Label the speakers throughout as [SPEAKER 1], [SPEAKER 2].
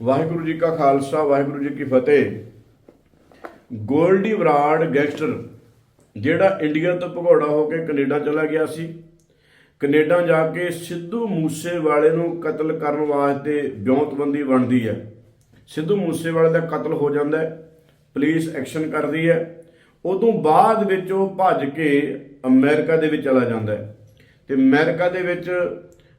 [SPEAKER 1] ਵਾਹਿਗੁਰੂ ਜੀ ਕਾ ਖਾਲਸਾ, ਵਾਹਿਗੁਰੂ ਜੀ ਕੀ ਫਤਿਹ। ਗੋਲਡੀ ਬਰਾੜ ਗੈਂਗਸਟਰ, ਜਿਹੜਾ ਇੰਡੀਆ ਤੋਂ ਭਗੌੜਾ ਹੋ ਕੇ ਕੈਨੇਡਾ ਚਲਾ ਗਿਆ ਸੀ, ਕੈਨੇਡਾ ਜਾ ਕੇ ਸਿੱਧੂ ਮੂਸੇ ਵਾਲੇ ਨੂੰ ਕਤਲ ਕਰਨ ਵਾਸਤੇ ਵਿਉਂਤਬੰਦੀ ਬਣਦੀ ਹੈ। ਸਿੱਧੂ ਮੂਸੇ ਵਾਲੇ ਦਾ ਕਤਲ ਹੋ ਜਾਂਦਾ ਹੈ, ਪੁਲਿਸ ਐਕਸ਼ਨ ਕਰਦੀ ਹੈ, ਉਦੋਂ ਬਾਅਦ ਵਿੱਚ ਉਹ ਭੱਜ ਕੇ ਅਮਰੀਕਾ ਦੇ ਵਿੱਚ ਚਲਾ ਜਾਂਦਾ ਹੈ। ਤੇ ਅਮਰੀਕਾ ਦੇ ਵਿੱਚ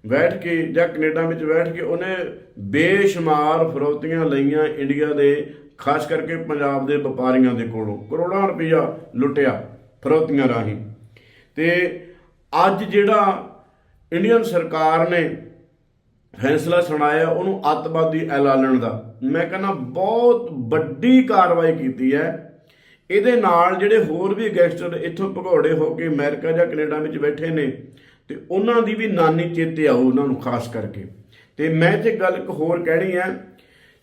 [SPEAKER 1] ਬੈਠ ਕੇ ਜਾਂ ਕੈਨੇਡਾ ਵਿੱਚ ਬੈਠ ਕੇ ਉਹਨੇ ਬੇਸ਼ੁਮਾਰ ਫਰੋਤੀਆਂ ਲਈਆਂ ਇੰਡੀਆ ਦੇ, ਖਾਸ ਕਰਕੇ ਪੰਜਾਬ ਦੇ ਵਪਾਰੀਆਂ ਦੇ ਕੋਲੋਂ। ਕਰੋੜਾਂ ਰੁਪਈਆ ਲੁੱਟਿਆ ਫਰੋਤੀਆਂ ਰਾਹੀਂ। ਤੇ ਅੱਜ ਜਿਹੜਾ ਇੰਡੀਅਨ ਸਰਕਾਰ ਨੇ ਫੈਸਲਾ ਸੁਣਾਇਆ, ਉਹਨੂੰ ਅੱਤਵਾਦੀ ਐਲਾਨਣ ਦਾ। ਮੈਂ ਕਹਿੰਦਾ ਬਹੁਤ ਵੱਡੀ ਕਾਰਵਾਈ ਕੀਤੀ ਹੈ। ਇਹਦੇ ਨਾਲ ਜਿਹੜੇ ਹੋਰ ਵੀ ਗੈਂਗਸਟਰ ਇੱਥੋਂ ਭਗੌੜੇ ਹੋ ਕੇ ਅਮਰੀਕਾ ਜਾਂ ਕੈਨੇਡਾ ਵਿੱਚ ਬੈਠੇ ਨੇ ਤੇ ਉਹਨਾਂ ਦੀ ਵੀ ਨਾਨੀ ਚੇਤੇ ਆਊ ਉਹਨਾਂ ਨੂੰ, ਖਾਸ ਕਰਕੇ ਤੇ ਮੈਂ ਤੇ ਗੱਲ ਇੱਕ ਹੋਰ ਕਹਿਣੀ ਹੈ,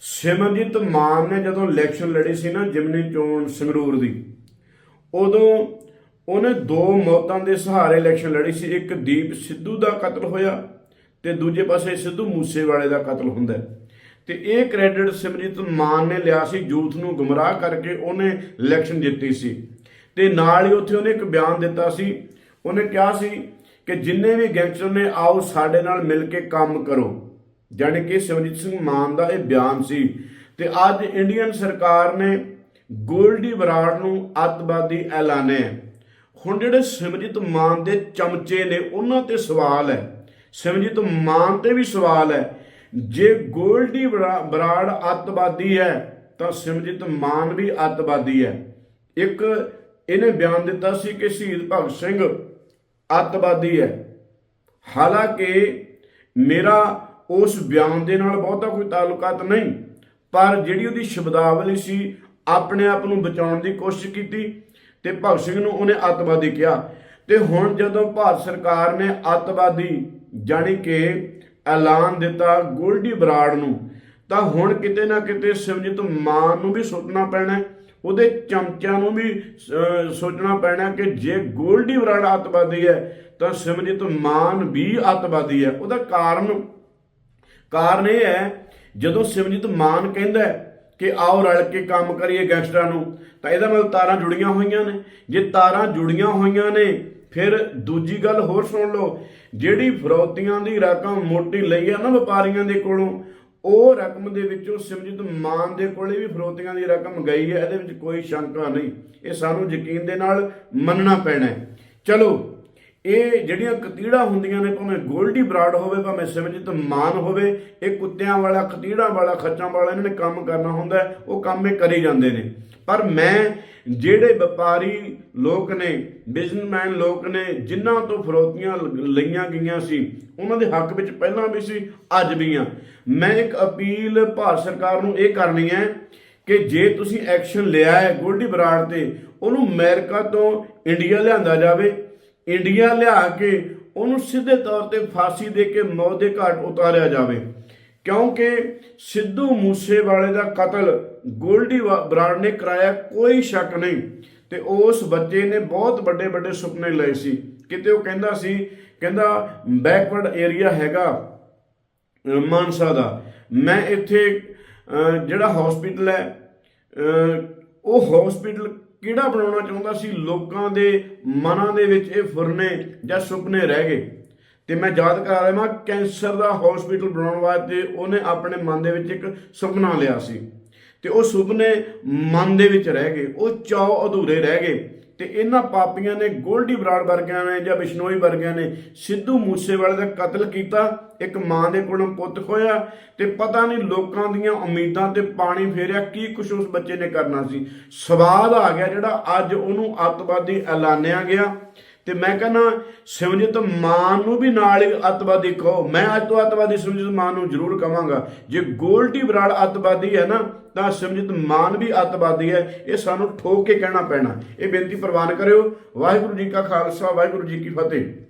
[SPEAKER 1] ਸਿਮਰਜੀਤ ਮਾਨ ਨੇ ਜਦੋਂ ਇਲੈਕਸ਼ਨ ਲੜੀ ਸੀ ਨਾ ਜਿਮਨੀ ਚੋਣ ਸੰਗਰੂਰ ਦੀ, ਉਦੋਂ ਉਹਨੇ ਦੋ ਮੌਤਾਂ ਦੇ ਸਹਾਰੇ ਇਲੈਕਸ਼ਨ ਲੜੀ ਸੀ, ਇੱਕ ਦੀਪ ਸਿੱਧੂ ਦਾ ਕਤਲ ਹੋਇਆ ਤੇ ਦੂਜੇ ਪਾਸੇ ਸਿੱਧੂ ਮੂਸੇਵਾਲੇ ਦਾ ਕਤਲ ਹੁੰਦਾ ਹੈ। ਤੇ ਇਹ ਕ੍ਰੈਡਿਟ ਸਿਮਰਜੀਤ ਮਾਨ ਨੇ ਲਿਆ ਸੀ ਯੂਥ ਨੂੰ ਗੁੰਮਰਾਹ ਕਰਕੇ ਉਹਨੇ ਇਲੈਕਸ਼ਨ ਜਿੱਤੀ ਸੀ ਤੇ ਨਾਲ ਹੀ ਉੱਥੇ ਉਹਨੇ ਇੱਕ ਬਿਆਨ ਦਿੱਤਾ ਸੀ, ਉਹਨੇ ਕਿਹਾ ਸੀ ਕਿ ਜਿੰਨੇ ਵੀ ਗੈਂਗਸਟਰ ਨੇ, ਆਓ ਸਾਡੇ ਨਾਲ ਮਿਲ ਕੇ ਕੰਮ ਕਰੋ। ਜਾਣੀ ਕਿ ਸਿਮਰਜੀਤ ਸਿੰਘ ਮਾਨ ਦਾ ਇਹ ਬਿਆਨ ਸੀ। ਤੇ ਅੱਜ ਇੰਡੀਅਨ ਸਰਕਾਰ ਨੇ ਗੋਲਡੀ ਬਰਾੜ ਨੂੰ ਅੱਤਵਾਦੀ ਐਲਾਨਿਆ ਹੁਣ ਜਿਹੜੇ ਸਿਮਰਜੀਤ ਮਾਨ ਦੇ ਚਮਚੇ ਨੇ, ਉਹਨਾਂ ਤੇ ਸਵਾਲ ਹੈ। ਸਿਮਰਜੀਤ ਮਾਨ ਤੇ ਵੀ ਸਵਾਲ ਹੈ। ਜੇ ਗੋਲਡੀ ਬਰਾ- ਬਰਾੜ ਅੱਤਵਾਦੀ ਹੈ, ਤਾਂ ਸਿਮਰਜੀਤ ਮਾਨ ਵੀ ਅੱਤਵਾਦੀ ਹੈ। ਇੱਕ ਇਹਨੇ ਬਿਆਨ ਦਿੱਤਾ ਸੀ ਕਿ ਸ਼ਹੀਦ ਭਗਤ ਸਿੰਘ ਅੱਤਵਾਦੀ ਹੈ। ਹਾਲਾਂਕਿ ਮੇਰਾ ਉਸ ਬਿਆਨ ਦੇ ਨਾਲ ਬਹੁਤਾ ਕੋਈ ਤਾਲੁਕਾਤ ਨਹੀਂ, ਪਰ ਜਿਹੜੀ ਉਹਦੀ ਸ਼ਬਦਾਵਲੀ ਸੀ, ਆਪਣੇ ਆਪ ਨੂੰ ਬਚਾਉਣ ਦੀ ਕੋਸ਼ਿਸ਼ ਕੀਤੀ ਤੇ ਭਗਤ ਸਿੰਘ ਨੂੰ ਉਹਨੇ ਅੱਤਵਾਦੀ ਕਿਹਾ। ਤੇ ਹੁਣ ਜਦੋਂ ਭਾਰਤ ਸਰਕਾਰ ਨੇ ਅੱਤਵਾਦੀ ਜਾਣੀ ਕਿ ਐਲਾਨ ਦਿੱਤਾ ਗੋਲਡੀ ਬਰਾੜ ਨੂੰ, ਤਾਂ ਹੁਣ ਕਿਤੇ ਨਾ ਕਿਤੇ ਸਿਮਰਜੀਤ ਮਾਨ ਨੂੰ ਵੀ ਸੋਚਣਾ ਪੈਣਾ ਉਹਦੇ ਚਮਚਿਆਂ ਨੂੰ ਵੀ ਸੋਚਣਾ ਪੈਣਾ ਕਿ ਜੇ ਗੋਲਡੀ ਬਰਾੜ ਅੱਤਵਾਦੀ ਹੈ, ਤਾਂ ਸਿਮਰਜੀਤ ਮਾਨ ਵੀ ਅੱਤਵਾਦੀ ਹੈ। ਉਹਦਾ ਕਾਰਨ ਕਾਰਨ ਇਹ ਹੈ, ਜਦੋਂ ਸਿਮਰਜੀਤ ਮਾਨ ਕਹਿੰਦਾ ਕਿ ਆਓ ਰਲ ਕੇ ਕੰਮ ਕਰੀਏ ਗੈਂਗਸਟਰਾਂ ਨੂੰ, ਤਾਂ ਇਹਦਾ ਮਤਲਬ ਤਾਰਾਂ ਜੁੜੀਆਂ ਹੋਈਆਂ ਨੇ। ਜੇ ਤਾਰਾਂ ਜੁੜੀਆਂ ਹੋਈਆਂ ਨੇ, ਫਿਰ ਦੂਜੀ ਗੱਲ ਹੋਰ ਸੁਣ ਲਓ। ਜਿਹੜੀ ਫਰੌਤੀਆਂ ਦੀ ਰਕਮ ਮੋਟੀ ਲਈ ਆ ਨਾ ਵਪਾਰੀਆਂ ਦੇ ਕੋਲੋਂ ਉਹ ਰਕਮ ਦੇ ਵਿੱਚੋਂ ਸਿਮਰਜੀਤ ਮਾਨ ਦੇ ਕੋਲੇ ਵੀ ਫਰੋਤੀਆਂ ਦੀ ਰਕਮ ਗਈ ਹੈ, ਇਹਦੇ ਵਿੱਚ ਕੋਈ ਸ਼ੰਕਾ ਨਹੀਂ। ਇਹ ਸਾਨੂੰ ਯਕੀਨ ਦੇ ਨਾਲ ਮੰਨਣਾ ਪੈਣਾ ਹੈ। ਚਲੋ ਇਹ ਜਿਹੜੀਆਂ ਕਤੀੜਾ ਹੁੰਦੀਆਂ ਨੇ, ਭਾਵੇਂ ਗੋਲਡੀ ਬਰਾਡ ਹੋਵੇ, ਭਾਵੇਂ ਸਿਮਰਜੀਤ ਮਾਨ ਹੋਵੇ, ਇਹ ਕੁੱਤਿਆਂ ਵਾਲਾ, ਕਤੀੜਾ ਵਾਲਾ, ਖੱਚਾਂ ਵਾਲਾ ਇਹਨਾਂ ਨੇ ਕੰਮ ਕਰਨਾ ਹੁੰਦਾ ਉਹ ਕੰਮ ਇਹ ਕਰੀ ਜਾਂਦੇ ਨੇ। ਪਰ ਮੈਂ, ਜਿਹੜੇ ਵਪਾਰੀ ਲੋਕ ਨੇ ਬਿਜ਼ਨਸਮੈਨ ਲੋਕ ਨੇ, ਜਿਨ੍ਹਾਂ ਤੋਂ ਫਰੋਤੀਆਂ ਲਈਆਂ ਗਈਆਂ ਸੀ, ਉਹਨਾਂ ਦੇ ਹੱਕ ਵਿੱਚ ਪਹਿਲਾਂ ਵੀ ਸੀ, ਅੱਜ ਵੀ ਆ। ਮੈਂ ਇੱਕ ਅਪੀਲ ਭਾਰਤ ਸਰਕਾਰ ਨੂੰ ਇਹ ਕਰਨੀ ਹੈ ਕਿ ਜੇ ਤੁਸੀਂ ਐਕਸ਼ਨ ਲਿਆ ਹੈ ਗੋਲਡੀ ਬਰਾੜ ਤੇ, ਉਹਨੂੰ ਅਮਰੀਕਾ ਤੋਂ ਇੰਡੀਆ ਲਿਆਂਦਾ ਜਾਵੇ ਇੰਡੀਆ ਲਿਆ ਕੇ ਉਹਨੂੰ ਸਿੱਧੇ ਤੌਰ ਤੇ ਫਾਂਸੀ ਦੇ ਕੇ ਮੌਤ ਦੇ ਘਾਟ ਉਤਾਰਿਆ ਜਾਵੇ। ਕਿਉਂਕਿ ਸਿੱਧੂ ਮੂਸੇਵਾਲੇ ਦਾ ਕਤਲ ਗੋਲਡੀ ਵਾ- ਬਰਾੜ ਨੇ ਕਰਾਇਆ ਕੋਈ ਸ਼ੱਕ ਨਹੀਂ ਤੇ ਉਸ ਬੱਚੇ ਨੇ ਬਹੁਤ ਵੱਡੇ ਵੱਡੇ ਸੁਪਨੇ ਲਏ ਸੀ। ਕਿਤੇ ਉਹ ਕਹਿੰਦਾ ਸੀ, ਕਹਿੰਦਾ ਬੈਕਵਰਡ ਏਰੀਆ ਹੈਗਾ ਮਾਨਸਾ ਦਾ। ਮੈਂ ਇੱਥੇ ਜਿਹੜਾ ਹਸਪੀਟਲ ਹੈ ਉਹ ਹਸਪੀਟਲ ਕਿਹੜਾ ਬਣਾਉਣਾ ਚਾਹੁੰਦਾ ਸੀ? ਲੋਕਾਂ ਦੇ ਮਨਾਂ ਦੇ ਵਿੱਚ ਇਹ ਫੁਰਨੇ ਜਾਂ ਸੁਪਨੇ ਰਹਿ ਗਏ। ਤੇ ਮੈਂ ਯਾਦ ਕਰਾ ਰਿਹਾ ਕੈਂਸਰ ਦਾ ਹਸਪੀਟਲ ਬਣਾਉਣ ਵਾਸਤੇ ਉਹਨੇ ਆਪਣੇ ਮਨ ਦੇ ਵਿੱਚ ਇੱਕ ਸੁਪਨਾ ਲਿਆ ਸੀ। ਤੇ ਉਹ ਸੁਪਨੇ ਮਨ ਦੇ ਵਿੱਚ ਰਹਿ ਗਏ, ਉਹ ਚਾਅ ਅਧੂਰੇ ਰਹਿ ਗਏ। ਤੇ ਇਹਨਾਂ ਪਾਪੀਆਂ ਨੇ ਗੋਲਡੀ ਬਰਾੜ ਵਰਗਿਆਂ ਨੇ ਜਾਂ ਬਿਸ਼ਨੋਈ ਵਰਗਿਆਂ ਨੇ ਸਿੱਧੂ ਮੂਸੇਵਾਲੇ ਦਾ ਕਤਲ ਕੀਤਾ, ਇੱਕ ਮਾਂ ਦੇ ਕੋਲੋਂ ਪੁੱਤ ਖੋਇਆ ਤੇ ਪਤਾ ਨਹੀਂ ਲੋਕਾਂ ਦੀਆਂ ਉਮੀਦਾਂ ਤੇ ਪਾਣੀ ਫੇਰਿਆ ਕੀ ਕੁਛ ਉਸ ਬੱਚੇ ਨੇ ਕਰਨਾ ਸੀ। ਸਵਾਦ ਆ ਗਿਆ ਜਿਹੜਾ ਅੱਜ ਉਹਨੂੰ ਅੱਤਵਾਦੀ ਐਲਾਨਿਆ ਗਿਆ। ਤੇ ਮੈਂ ਕਹਿੰਦਾ, ਸਿਮਰਜੀਤ ਮਾਨ ਨੂੰ ਵੀ ਨਾਲ ਹੀ ਅੱਤਵਾਦੀ ਕਹੋ। ਮੈਂ ਅੱਜ ਤੋਂ ਅੱਤਵਾਦੀ ਸਿਮਰਜੀਤ ਮਾਨ ਨੂੰ ਜ਼ਰੂਰ ਕਹਾਂਗਾ। ਜੇ ਗੋਲਡੀ ਬਰਾੜ ਅੱਤਵਾਦੀ ਹੈ ਨਾ, ਤਾਂ ਸਿਮਜਿਤ ਮਾਨ ਵੀ ਅੱਤਵਾਦੀ ਹੈ। ਇਹ ਸਾਨੂੰ ਠੋਕ ਕੇ ਕਹਿਣਾ ਪੈਣਾ। ਇਹ ਬੇਨਤੀ ਪ੍ਰਵਾਨ ਕਰਿਓ। ਵਾਹਿਗੁਰੂ ਜੀ ਕਾ ਖਾਲਸਾ, ਵਾਹਿਗੁਰੂ ਜੀ ਕੀ ਫਤਿਹ।